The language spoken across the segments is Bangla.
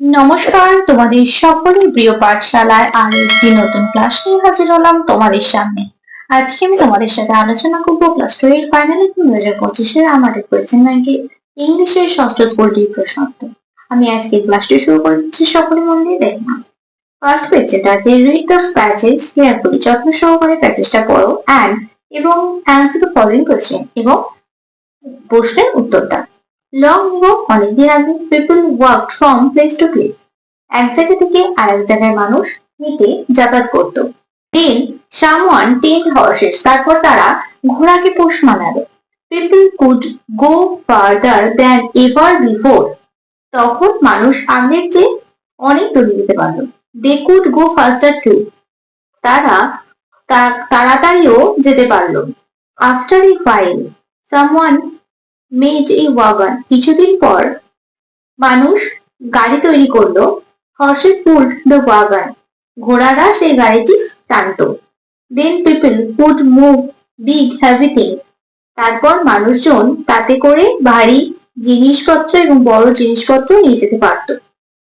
নমস্কার, তোমাদের সকলের প্রিয় পাঠশালায় আর একটি নতুন ক্লাস নিয়ে হাজির হলাম তোমাদের সামনে। আজকে আমি তোমাদের সাথে আলোচনা করব ক্লাস টু এর ফাইনাল দু হাজার পঁচিশের আমাদের কোয়েশ্চেন ব্যাংকে ইংলিশের ষষ্ঠ স্কুলটি প্রশ্নোত্তর। আমি আজকে ক্লাসটি শুরু করে দিচ্ছি, সকলে মন দিয়ে দেখলাম ফার্স্ট পেজটা আছে রিড দ্য প্যাচেজ কেয়ারফুলি যত্ন সহকারে প্যাচেজটা পড়ো অ্যান্ড এবং অ্যান্সার ফলোইং এবং প্রশ্নের উত্তর দাও লং এবং অনেকদিন আগে people work from place to place এক জায়গা থেকে আরেক জায়গায় মানুষ হেঁটে যাতায়াত করত। দেন সামওয়ান টেন হর্সেস তারপর তারা ঘোড়াকে পোষ মানালো people could go farther than ever before তখন মানুষ আগের চেয়ে অনেক দূরে যেতে পারল। They could go faster too তারা তাড়াতাড়িও যেতে পারল। After a while someone made a wagon. কিছুদিন পর মানুষ গাড়ি তৈরি করল হর্সেস পুলড দ্য ওয়াগন ঘোড়ারা সেই গাড়িটি টানতো। Then people could move big heavy things তারপর মানুষজন তাতে করে ভারী জিনিসপত্র এবং বড় জিনিসপত্র নিয়ে যেতে পারতো।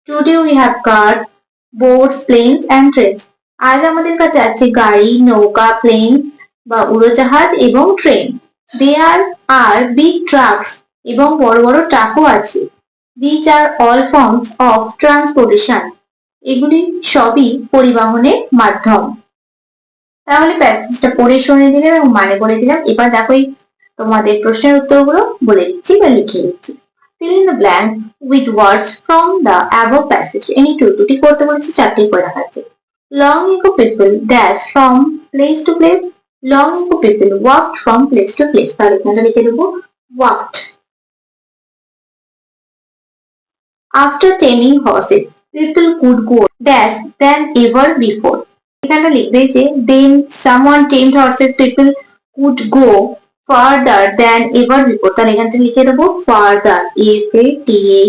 Today we have cars boats planes and trains আজ আমাদের কাছে আছে গাড়ি, নৌকা প্লেনস বা উড়োজাহাজ এবং train there are big trucks এবং বড় বড় ট্রাকও আছে। These are all forms of transportation এগুলি সবই পরিবহনের মাধ্যম। তাহলে প্যাসেজটা পড়ে শুনে দিলাম এবং মানে করে দিলাম। এবার দেখো তোমাদের প্রশ্নের উত্তরগুলো বলে দিচ্ছি বা লিখে দিচ্ছি। Fill in the blanks with words from the above passage any two দুটি করতে বলেছি, চারটি করে দেখাচ্ছে। Long ago people dash from place to place long ago people walked from place to place তাহলে এখানটা লিখে দেবো walked after taming horses people could go dash than ever before এখানটা লিখবে যে then someone tamed horses people could go further than ever before তাহলে এখানটা লিখে দেবো further f a t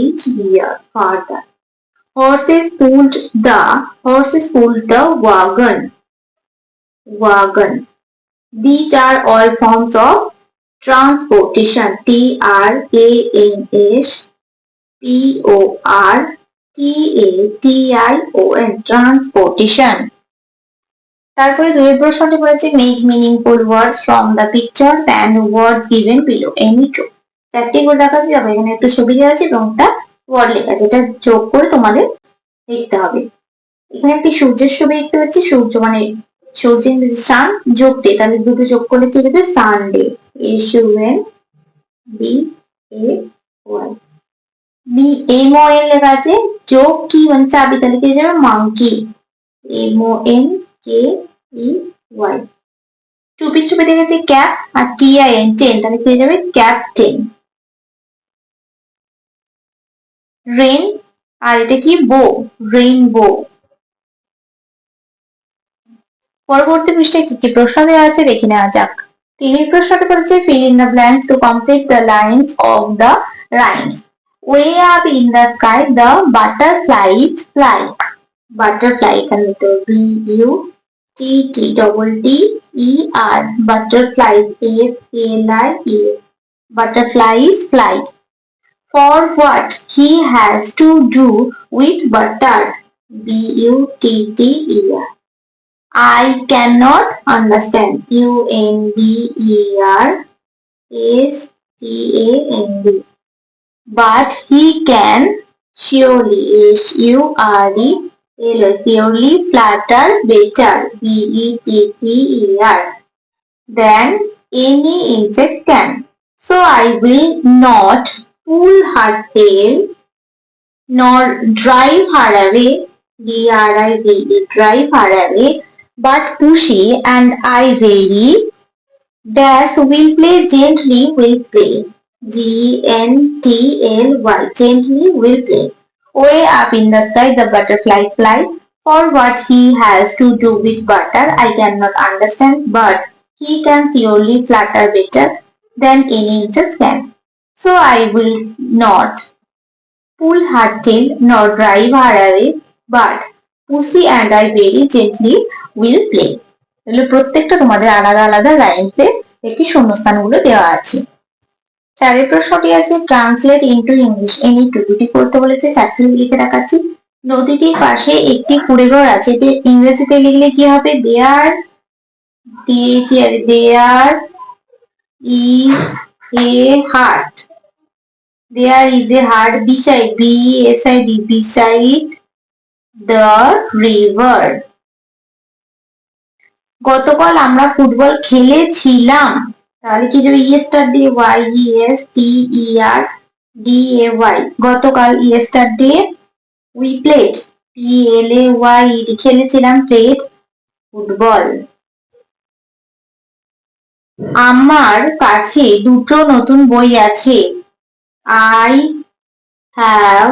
h e r further horses pulled the horses pulled the wagon wagon These are all forms of transportation. T r a n s p o r t a t i o n, transportation. তারপরে দুই প্রশ্নটি বলেছে make meaningful words from the pictures and word given below any two চারটি করে দেখাচ্ছি তবে এখানে একটা ছবি দেওয়া আছে এবং একটা ওয়ার্ড লেখা আছে। এটা যোগ করে তোমাদের দেখতে হবে। এখানে একটি সূর্যের ছবি দেখতে পাচ্ছি। সূর্য মানে সূর্য ইংরেজি সান যোগ ডে তাহলে দুটো যোগ করলে কি হবে? Sunday S U N D A Y B M O N লেখা আছে, যোগ কি মানে চাবি? তাহলে কি যাবে? Monkey M O N K E Y টুপির ছবি দেখেছি ক্যাপ আর টি আই এন টেন তাহলে কি হয়ে ক্যাপ টেন রেন আর এটা কি? বো রেইনবো পরবর্তী পৃষ্ঠায় কি কি প্রশ্ন দেওয়া আছে দেখে নেওয়া যাক। তিনি প্রশ্নটা বলেছে fill in the blanks to complete the lines of the rhymes way up in the sky the butterflies fly butterfly এখানে লিখতে B U T T double T E R butterfly F L I A butterflies fly for what he has to do with butter b u T t e r. i cannot understand. U n d e r s t a n d. But he can surely s u r e l o surely flatter better b e t t e r than any insect can. So i will not pull her tail nor drive her away d-r-i-v-e drive her away but pushy and i very dash will play gently will play. G-n-t-l-y gently will play. Way up in the sky the butterfly fly. For what he has to do with butter i cannot understand but he can surely flatter better than any insect can. So I will not pull her tail nor drive her away, but Pussy and I very gently will play এগুলো প্রত্যেকটা তোমাদের আলাদা আলাদা লাইনসে একটি শূন্যস্থানগুলো দেওয়া আছে। চারের প্রশ্নটি আছে translate into English any two দুটি করতে বলেছে, চারটি লিখে দেখাচ্ছি। নদীটির পাশে একটি কুড়েঘর আছে এটা ইংরেজিতে লিখলে কি হবে? দেয়ার দিয়েছি আর there is a hut there is a hut beside B S I D beside the river গতকাল আমরা ফুটবল খেলেছিলাম। তাহলে কি যাবে yesterday Y E S T E R D A Y গতকাল yesterday we played P L A Y খেলেছিলাম প্লেড ফুটবল। আমার কাছে দুটো নতুন বই আছে। I have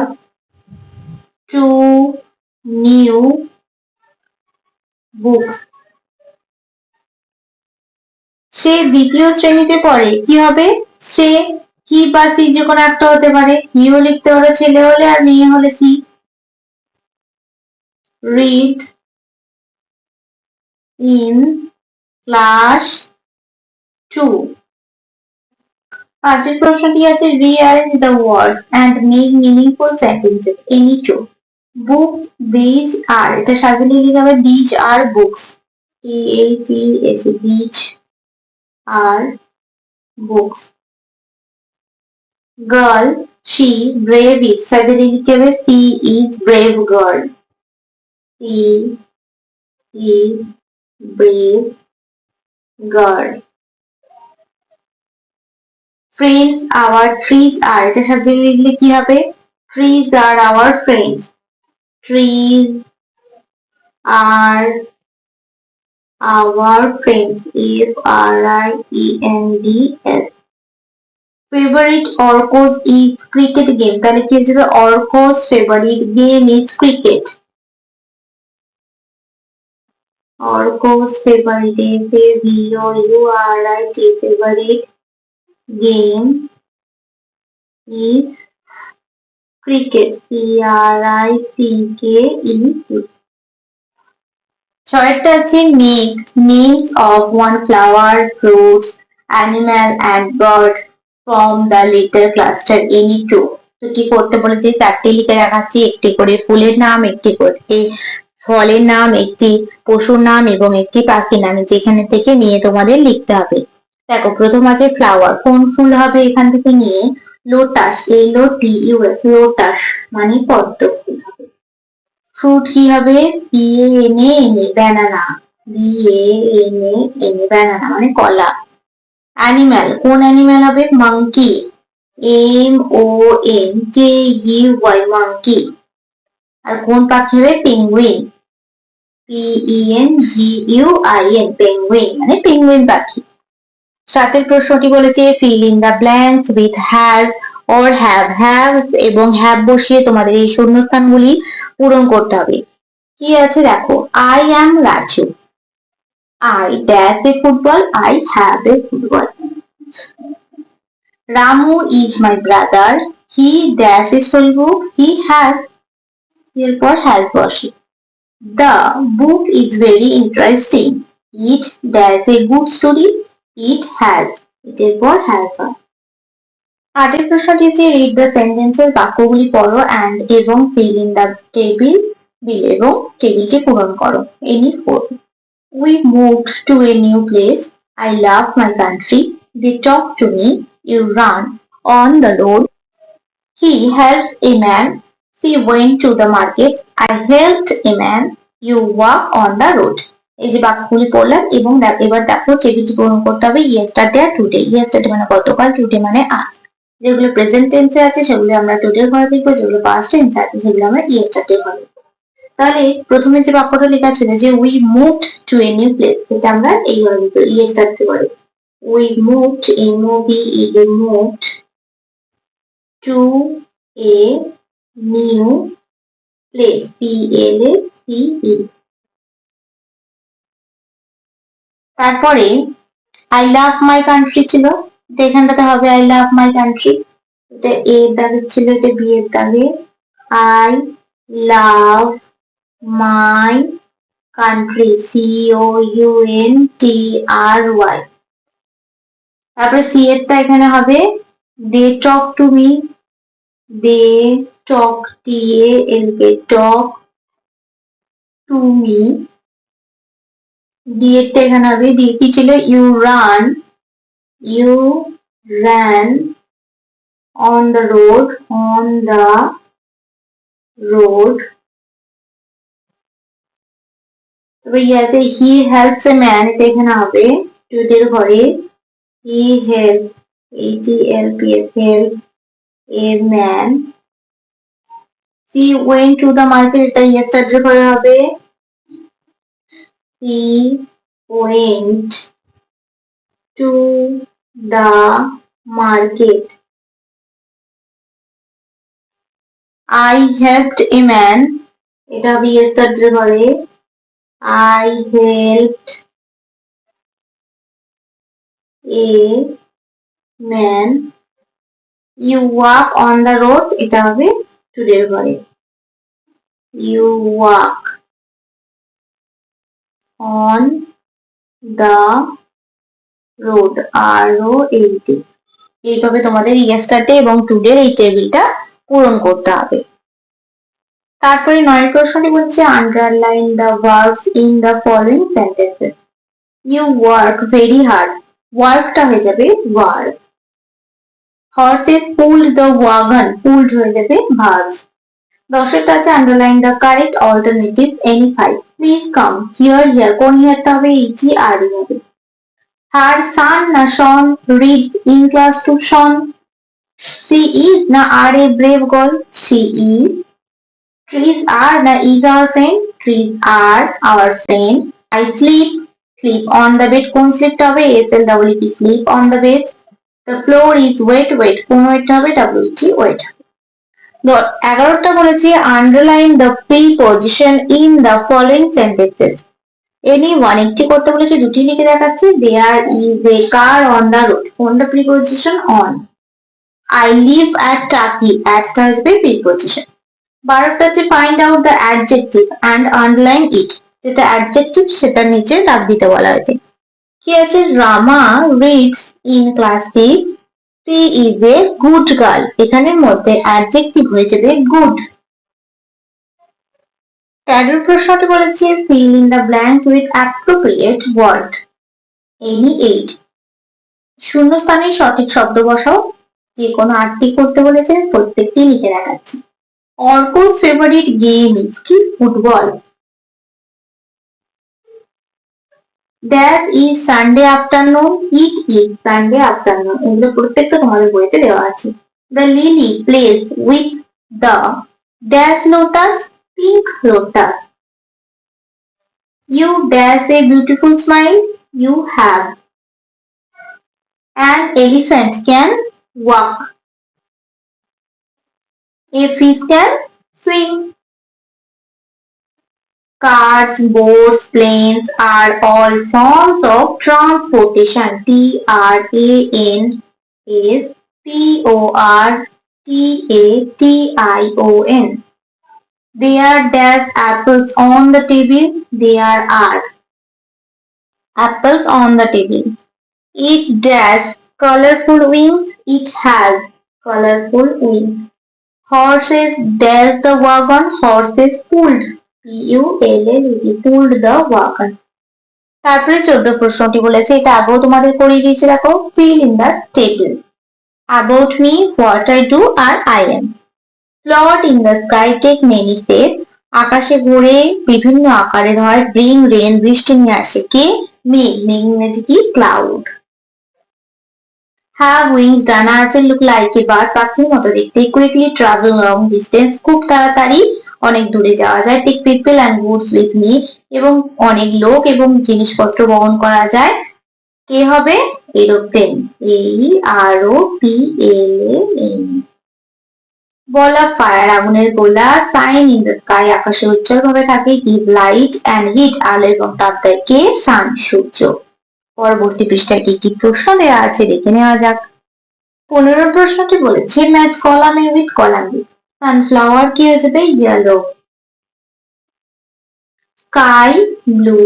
two new books সে দ্বিতীয় শ্রেণীতে পড়ে, কি হবে? সে হি বা সি যে কোনো একটা হতে পারে। হিও লিখতে পারো ছেলে হলে আর মেয়ে হলে she. Read in class two পাঁচের প্রশ্নটি আছে rearrange the words and make meaningful sentences any two books these are এটা সাজিয়ে লিখে হবে these are books T A T S are books girl she, brave is লিখতে হবে she is brave girl she is brave girl friends our trees are এটা সাজিয়ে লিখলে কি হবে? Trees are our friends trees are our friends F R I E N D S favourite Arko's is cricket game তাহলে কি হয়ে যাবে Arko's favourite game is cricket Arko's favourite F A V O U R I T favourite game is cricket c r i c k e t ছয়টা আছে make names of one flower fruits animal and bird from the letter cluster any two তো কি করতে বলেছে? চারটে লিখে দেখাচ্ছি, একটি করে ফুলের নাম, একটি করে ফলের নাম, একটি পশুর নাম এবং একটি পাখির নাম, যেখানে থেকে নিয়ে তোমাদের লিখতে হবে। দেখো, প্রথম আছে ফ্লাওয়ার কোন ফুল হবে এখান থেকে নিয়ে? Lotus L O T U lotus মানে পদ্ম ফুল হবে। ফ্রুট কি হবে? B A N A N A banana B N A N A banana মানে কলা। অ্যানিম্যাল কোন অ্যানিম্যাল হবে? Monkey M O N K U Y monkey আর কোন পাখি হবে? Penguin N G U I N penguin মানে পেঙ্গুইন পাখি। সাতের প্রশ্নটি বলেছে fill in the blanks with has or have haves এবং হ্যাভ বসিয়ে তোমাদের এই শূন্যস্থানগুলি পূরণ করতে হবে। কি আছে দেখো? I am Raju I dash a football I have a football Ramu is my brother he dash a story book he has এরপর হ্যাজ বসে। The book is very interesting it dash a good story it has এর পর হ্যাজ হয় আটের প্রশ্নটি হচ্ছে রিড দ্য সেন্টেন্সের বাক্যগুলি পড়ো অ্যান্ড এবং ফিল ইন দ্য টেবিল বিল এবং টেবিলটি পূরণ করো। Any four we moved to a new place I love my country they talk to me you run on the road he helps a man she went to the market I helped a man you walk on the road এই যে বাক্যগুলি পড়লাম এবং এবার দেখো টেবিলটি পূরণ করতে হবে। ইয়েস্টারডে আর টুডে ইয়েস্টারডে মানে গতকাল টুডে মানে আজ। যেগুলো প্রেজেন্ট টেন্সে আছে, সেগুলো আমরা টোটাল ঘরে দেখব, যেগুলো পাস্ট টেন্সে আছে, সেগুলো আমরা ইয়েস্টারডে ঘরে তাহলে প্রথমে যে বাক্যটা লেখা ছিল যে we moved to a new place এটা আমরা এইভাবে লিখব ইয়েস্টারডে ঘরে we moved M O V E moved to a new place P L A C E তারপরে আই লাভ মাই কান্ট্রি ছিল। এখানটাতে হবে আই লাভ মাই কান্ট্রি এটা এ দাগে ছিল, এটা বি এর দাগে। I love my country C O U N T R Y তারপরে সি এরটা এখানে হবে they talk to me they talk T A L K talk to me ডিএরটা এখানে হবে ডি কি ছিল? You run you ran on the road on the road. we have say he helps a man taken away to delivery he helps a g l p s helps a man. She went to the market yesterday for a way she went to the market I helped a man এটা ইয়েস্টারডের ঘরে I helped a man. You walk on the road, এটা হবে টুডের ঘরে you walk on the road আর ও এইটি এইভাবে তোমাদের ইয়েস্টারডে এবং টুডের এই টেবিলটা পূরণ করতে হবে। তারপরে নয় প্রশ্নটি বলছে underline the verbs in the following sentences you work very hard ওয়ার্কটা হয়ে যাবে work horses pulled the wagon pulled হয়ে যাবে ভার্বস দশেরটা আছে underline the correct alternative any five please come here here কোন হিয়ারটা হবে? ইজি আর হবে। হার সান না Shon read in class two Shon she is না are a brave girl she is Trees are না is our friend. Trees are our friend. I sleep. Sleep on the bed. কোন স্লিপটা হবে S L double P, sleep on the bed the floor is wet wet কোন ওয়েটটা হবে ডাব্লিউ টি, ওয়েট এগারোটা বলেছি, underline the preposition in the following sentences any one একটি করতে বলেছে, দুটি লিখে দেখাচ্ছি there is a car on the road কোনটা preposition on I live at Taki অ্যাটটা আসবে প্রিপোজিশন বারোটা হচ্ছে find out the adjective and underline it যেটা অ্যাডজেক্টিভ সেটার নিচে দাগ দিতে বলা হয়েছে। কি আছে? Rama reads in class six she is a good girl এখানের মধ্যে অ্যাডজেক্টিভ হয়ে যাবে গুড তেরোর প্রশ্নটি বলেছে fill in the blank with appropriate word any eight শূন্যস্থানে সঠিক শব্দ বসাও। যে কোনো আটটি করতে বলেছে প্রত্যেকটি লিখে দেখাচ্ছি। অর্কোস ফেভারিট গেম ইজ কি? Football. Dash is Sunday afternoon it is Sunday afternoon এগুলো প্রত্যেকটা তোমাদের বইতে দেওয়া আছে। The lily plays with the dash lotus pink rota. You dare say beautiful smile? You have. An elephant can walk. A fish can swim. Cars, boats, planes are all forms of transportation. T r a n s p o r t a t i o n. There dash apples on the table. There are apples on the table. It dash colorful wings. It has colorful wings. Horses dash the wagon, horses pulled. P-U-L-L-E, pulled the wagon. তারপরে চোদ্দ প্রশ্নটি বলেছে এটা আগেও তোমাদের করিয়ে দিয়েছে দেখো fill in the table about me what I do R I am float in the sky take many shape আকাশে ঘুরে বিভিন্ন আকারের হয়। ব্রিং রেন বৃষ্টি নিয়ে আসে কে? মেঘ। মেঘ ইংরেজি কি? ক্লাউড হ্যাভ উইংস ডানা আছে লুক লাইক এ বার্ড পাখির মতো দেখতে। কুইকলি ট্রাভেল লং ডিস্টেন্স খুব তাড়াতাড়ি অনেক দূরে যাওয়া যায়। Take people and goods with me এবং অনেক লোক এবং জিনিসপত্র বহন করা যায়। কে হবে? এরোপ্লেন এই R O P L N বলা ফায়ার, আগুনের গোলা সাইন ইন দ্য স্কাই আকাশে উজ্জ্বল ভাবে থাকে গিভ লাইট অ্যান্ড হিট আলো এবং তাপ দেয় সান সূর্য। পরবর্তী পৃষ্ঠায় কি কি প্রশ্ন দেওয়া আছে দেখে নেওয়া যাক। পনেরো প্রশ্নটি বলেছে match column A with column B sunflower কি হয়ে যাবে yellow sky blue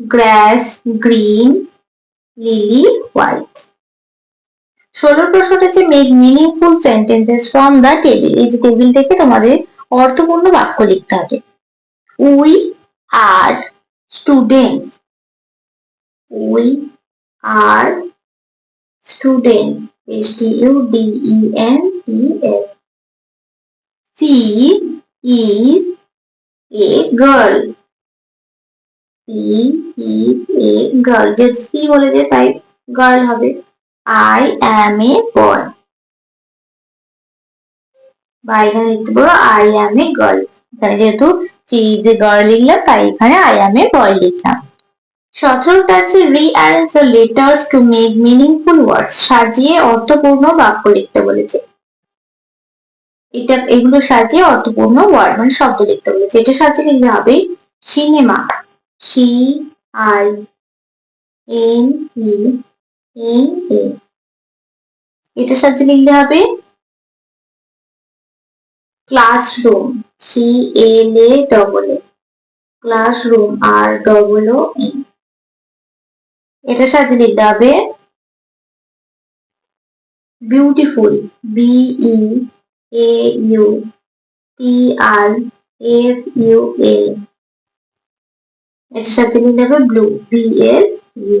grass green lily white ষোলো প্রশ্নটা হচ্ছে make meaningful sentences from the table এই যে টেবিল থেকে তোমাদের অর্থপূর্ণ বাক্য লিখতে হবে। We are students we are student S T U D E N T S she is a girl she is a girl যেহেতু সি বলেছে তাই গার্ল হবে। আই অ্যাম এ বয় বা এখানে লিখতে পারো আই অ্যাম এ গার্ল এখানে যেহেতু সি ইজ এ গার্ল লিখলাম তাই এখানে আই অ্যাম এ বয় লিখলাম সতেরোটা আছে rearrange the letters to make meaningful words সাজিয়ে অর্থপূর্ণ বাক্য লিখতে বলেছে। এটা এগুলো সাজিয়ে অর্থপূর্ণ ওয়ার্ড মানে শব্দ লিখতে বলেছে। এটা সাজিয়ে লিখতে হবে cinema C I N E N A এটা সাজিয়ে লিখতে হবে classroom C L A double A classroom R double O N এটার সাথে লিখতে হবে beautiful B E A U T I F U L এটার সাথে লিখতে হবে ব্লু বি এল ইউ